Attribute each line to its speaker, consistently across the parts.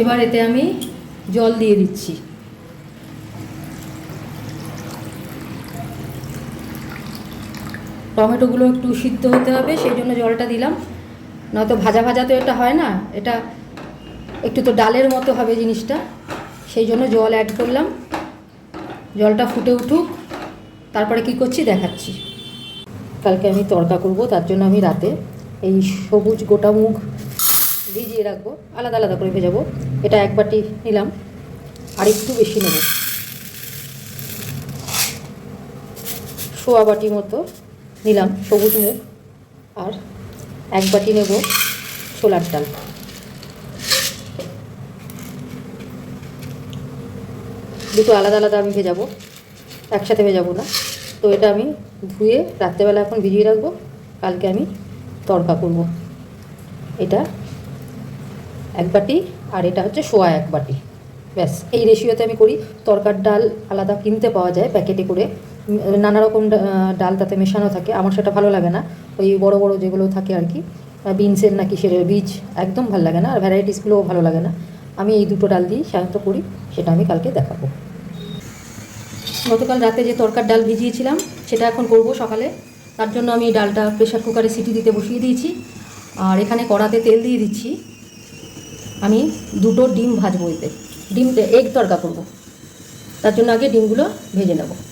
Speaker 1: এবার এতে আমি জল দিয়ে দিচ্ছি। টমেটোগুলো একটু সিদ্ধ হতে হবে, সেই জন্য জলটা দিলাম। নয়তো ভাজা ভাজা তো এটা হয় না, এটা একটু তো ডালের মতো হবে জিনিসটা, সেই জন্য জল অ্যাড করলাম। জলটা ফুটে উঠুক, তারপরে কি করছি দেখাচ্ছি। কালকে আমি তড়কা করব, তার জন্য আমি রাতে এই সবুজ গোটা মুগ ভিজিয়ে রাখব, আলাদা আলাদা করে ভেজাবো। এটা এক বাটি নিলাম, আর একটু বেশি নেব। সোয়া বাটি মতো নিলাম সবুজ মুগ, আর এক বাটি নেব ছোলার ডাল। দুটো আলাদা আলাদা আমি ভেজাবো, একসাথে ভেজাবো না। তো এটা আমি ধুয়ে রাত্রেবেলা এখন ভিজিয়ে রাখব, কালকে আমি তড়কা করব। এটা এক বাটি, আর এটা হচ্ছে সোয়া এক বাটি। ব্যাস, এই রেশিওতে আমি করি, তরকার ডাল আলাদা কিনতে পাওয়া যায় প্যাকেটে করে। নানা রকম ডাল তাতে মেশানো থাকে, আমার সেটা ভালো লাগে না। ওই বড় বড় যেগুলো থাকে আর কি বিনসের না কিসের বীজ একদম ভালো লাগে না, আর ভ্যারাইটিসগুলোও ভালো লাগে না। আমি এই দুটো ডাল দিয়েই সাধারণত করি, সেটা আমি কালকে দেখাবো। গতকাল রাতে যে তরকার ডাল ভিজিয়েছিলাম, সেটা এখন করব সকালে। তার জন্য আমি ডালটা প্রেশার কুকারে সিটি দিতে বসিয়ে দিয়েছি। আর এখানে কড়াতে তেল দিয়ে দিচ্ছি। আমি দুটো ডিম ভাজবো এতে। ডিম এগ তরকা করব। তার জন্য আগে ডিমগুলো ভেজে নেব।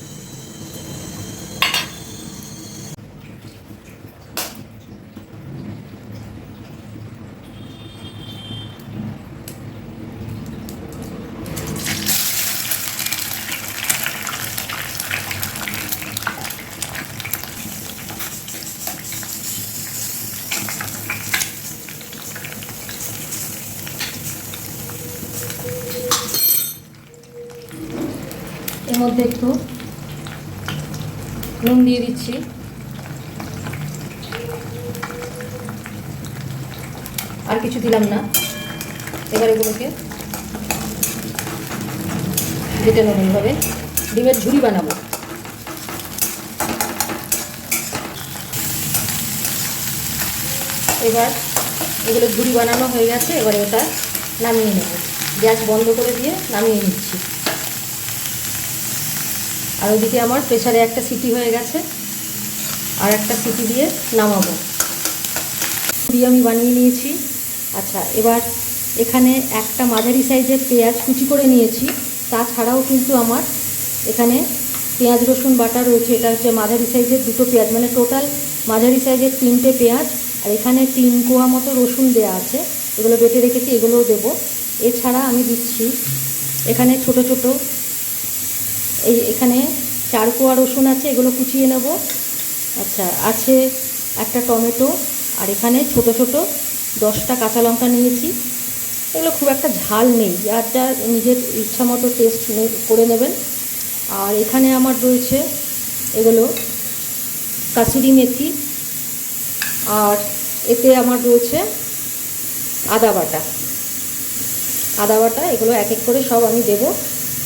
Speaker 1: মধ্যে একটু নুন দিয়ে দিচ্ছি। আর কিছু দিলাম না। এবার এগুলোকে বেটে নেব এইভাবে ডিমের ঝুড়ি বানাবো। এবার এগুলো ঝুড়ি বানানো হয়ে গেছে, এবার ওটা নামিয়ে নেব। গ্যাস বন্ধ করে দিয়ে নামিয়ে নিচ্ছি। আর ওইদিকে আমার প্রেশারে একটা সিটি হয়ে গেছে। আর একটা সিটি দিয়ে নামাবো। দিয়ে আমি বানিয়ে নিয়েছি। আচ্ছা এবার এখানে একটা মাঝারি সাইজের পেঁয়াজ কুচি করে নিয়েছি। তাছাড়াও কিন্তু আমার এখানে পেঁয়াজ, রসুন, বাটা রয়েছে। এটা হচ্ছে মাঝারি সাইজের দুটো পেঁয়াজ। মানে টোটাল মাঝারি সাইজের তিনটে পেঁয়াজ। আর এখানে তিন কোয়া মতো রসুন দেওয়া আছে। এগুলো বেটে রেখেছি, এগুলোও দেবো। এছাড়া আমি দিচ্ছি এখানে ছোট ছোট এই এখানে চার কোয়া রসুন আছে, এগুলো কুচিয়ে নেব। আচ্ছা আছে একটা টমেটো, আর এখানে ছোট ছোট দশটা কাঁচা লঙ্কা নিয়েছি। এগুলো খুব একটা ঝাল নেই, যার যার নিজের ইচ্ছা মতো টেস্ট করে নেবেন। আর এখানে আমার রয়েছে এগুলো কাসুরি মেথি, আর এতে আমার রয়েছে আদা বাটা। আদা বাটা, এগুলো এক এক করে সব আমি দেব,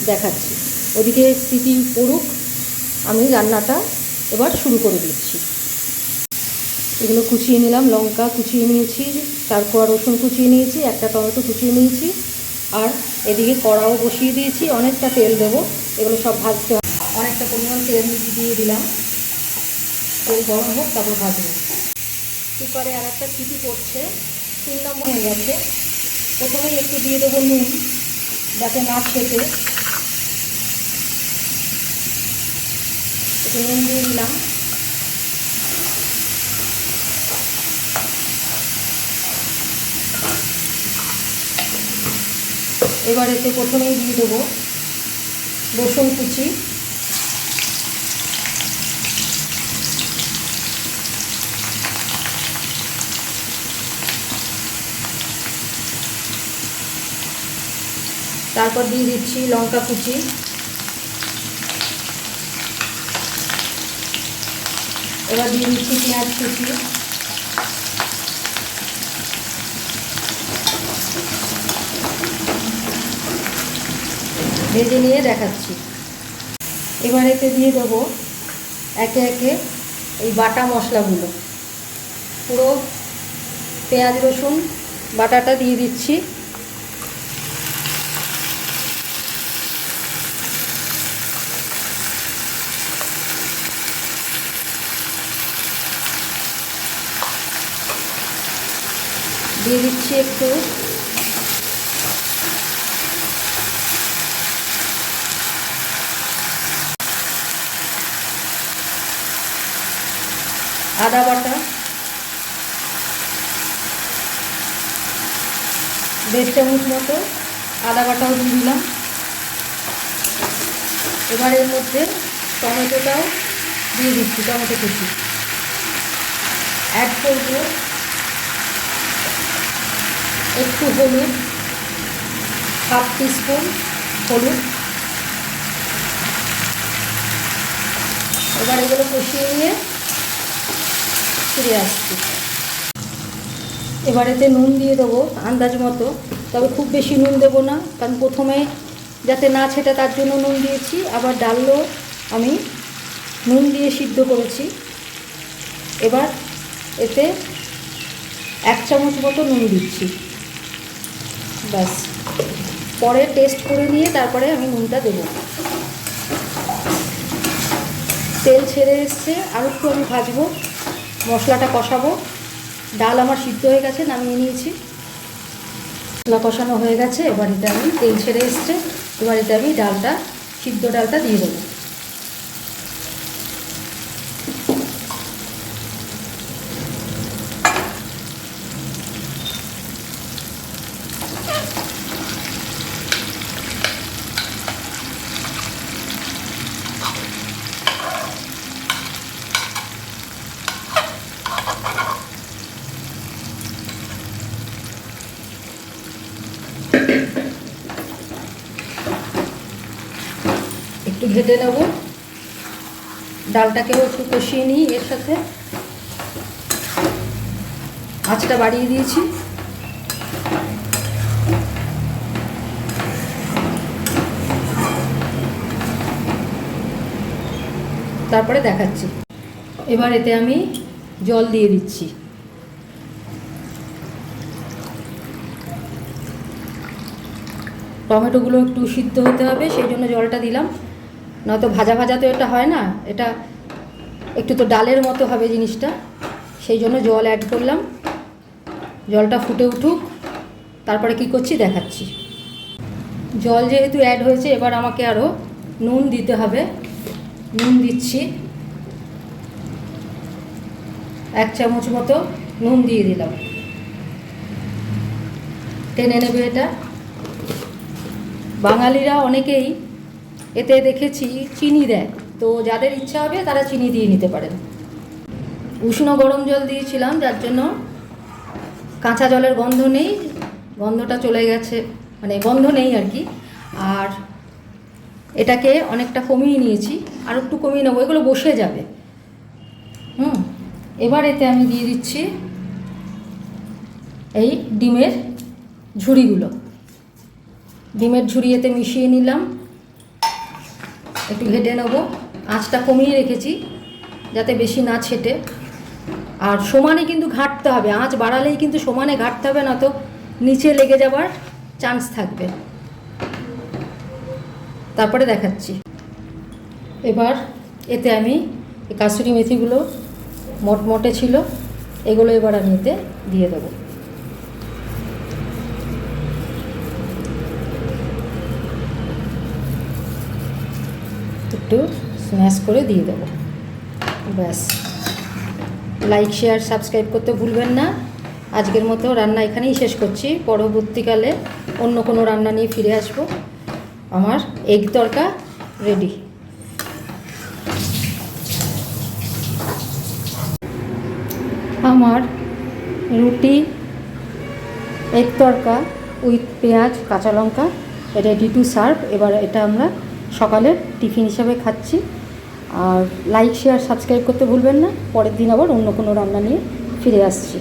Speaker 1: দেখাচ্ছি। ওদিকে সিটি পড়ুক, আমি রান্নাটা এবার শুরু করে দিচ্ছি। এগুলো কুচিয়ে নিলাম, লঙ্কা কুচিয়ে নিয়েছি, তারপর রসুন কুচিয়ে নিয়েছি, একটা টমেটো কুচিয়ে নিয়েছি, আর এদিকে কড়াও বসিয়ে দিয়েছি, অনেকটা তেল দেবো, এগুলো সব ভাজতে হবে। অনেকটা পরিমাণ তেল দিয়ে দিলাম। তেল গরম হোক, তারপর ভাজবো। কুকারে আর একটা সিটি পড়ছে, তিন নম্বর হয়ে গেছে। প্রথমেই একটু দিয়ে দেবো নুন, যাতে না ছেটে একটু নুন দিয়ে দিলাম। এবার এতে প্রথমেই দিয়ে দেবো রসুন কুচি। তারপর দিয়ে দিচ্ছি লঙ্কা কুচি। এবার দিয়ে দিচ্ছি পেঁয়াজ কুচি। ভেজে নিয়ে দেখাচ্ছি। এবার এতে দিয়ে দেবো একে একে এই বাটা মশলাগুলো। পুরো পেঁয়াজ রসুন বাটাটা দিয়ে দিচ্ছি। দিয়ে দিচ্ছি একটু। আদা বাটা। দেড় চামচ মতো আদা বাটাও দিয়ে দিলাম। এবার এর মধ্যে টমেটোটাও দিয়ে দিচ্ছি, টমেটো কুচি। অ্যাড করব একটু হলুদ, হাফ টিস্পুন হলুদ। এবার এগুলো কষিয়ে নিয়ে ফিরে আসছি। এবার এতে নুন দিয়ে দেবো আন্দাজ মতো, তবে খুব বেশি নুন দেবো না, কারণ প্রথমে যাতে না ছেটে তার জন্য নুন দিয়েছি, আবার ডালও আমি নুন দিয়ে সিদ্ধ করেছি। এবার এতে এক চামচ মতো নুন দিচ্ছি। ব্যাস। পরে টেস্ট করে নিয়ে তারপরে আমি নুনটা দেবো। তেল ছেড়ে এসছে, আর একটু আমি ভাজবো, মশলাটা কষাবো। ডাল আমার সিদ্ধ হয়ে গেছে, নামিয়ে নিয়েছি। মশলা কষানো হয়ে গেছে, এবার এটা আমি তেল ছেড়ে এসছে, এবার এটা আমি ডালটা, সিদ্ধ ডালটা দিয়ে দেবো। একটু ঘেটে নেব। ডালটাকেও একটু কষিয়ে নিই এর সাথে। আঁচটা বাড়িয়ে দিয়েছি। তারপরে দেখাচ্ছি। এবার এতে আমি জল দিয়ে দিচ্ছি। টমেটোগুলো একটু সিদ্ধ হতে হবে, সেই জন্য জলটা দিলাম। নয়তো ভাজা ভাজা তো এটা হয় না, এটা একটু তো ডালের মতো হবে জিনিসটা, সেই জন্য জল অ্যাড করলাম। জলটা ফুটে উঠুক, তারপরে কি করছি দেখাচ্ছি। জল যেহেতু অ্যাড হয়েছে, এবার আমাকে আরও নুন দিতে হবে। নুন দিচ্ছি। এক চামচ মতো নুন দিয়ে দিলাম। টেনে নেবে এটা। বাঙালিরা অনেকেই এতে দেখেছি চিনি দেয়। তো যাদের ইচ্ছা হবে তারা চিনি দিয়ে নিতে পারেন। উষ্ণ গরম জল দিয়েছিলাম, যার জন্য কাঁচা জলের গন্ধ নেই। গন্ধটা চলে গেছে মানে গন্ধ নেই আর কি। আর এটাকে অনেকটা কমিয়ে নিয়েছি, আর একটু কমিয়ে নেব, এগুলো বসে যাবে। হুম, এবার এতে আমি দিয়ে দিচ্ছি এই ডিমের ঝুড়িগুলো। ডিমের ঝুড়ি এতে মিশিয়ে নিলাম, একটু ঘেটে নেব। আঁচটা কমিয়ে রেখেছি, যাতে বেশি না ছেটে। আর সমানে কিন্তু ঘাঁটতে হবে, আঁচ বাড়ালেই কিন্তু সমানে ঘাটতে হবে না তো নিচে লেগে যাবার চান্স থাকবে। তারপরে দেখাচ্ছি। এবার এতে আমি কাসুরি মেথিগুলো মটমটে ছিল, এগুলো এবার আমি এতে দিয়ে দেবো। একটু স্ম্যাশ করে দিয়ে দেবো। ব্যাস। লাইক শেয়ার সাবস্ক্রাইব করতে ভুলবেন না। আজকের মতো রান্না এখানেই শেষ করছি। পরবর্তীকালে অন্য কোনো রান্না নিয়ে ফিরে আসব। আমার এগ তরকা রেডি আমার রুটি এগ তরকা উইথ পেঁয়াজ, কাঁচা লঙ্কা রেডি টু সার্ভ এবার এটা আমরা সকালের টিফিন হিসাবে খাচ্ছি। আর লাইক শেয়ার সাবস্ক্রাইব করতে ভুলবেন না। পরের দিন আবার অন্য কোনো রান্না নিয়ে ফিরে আসছি।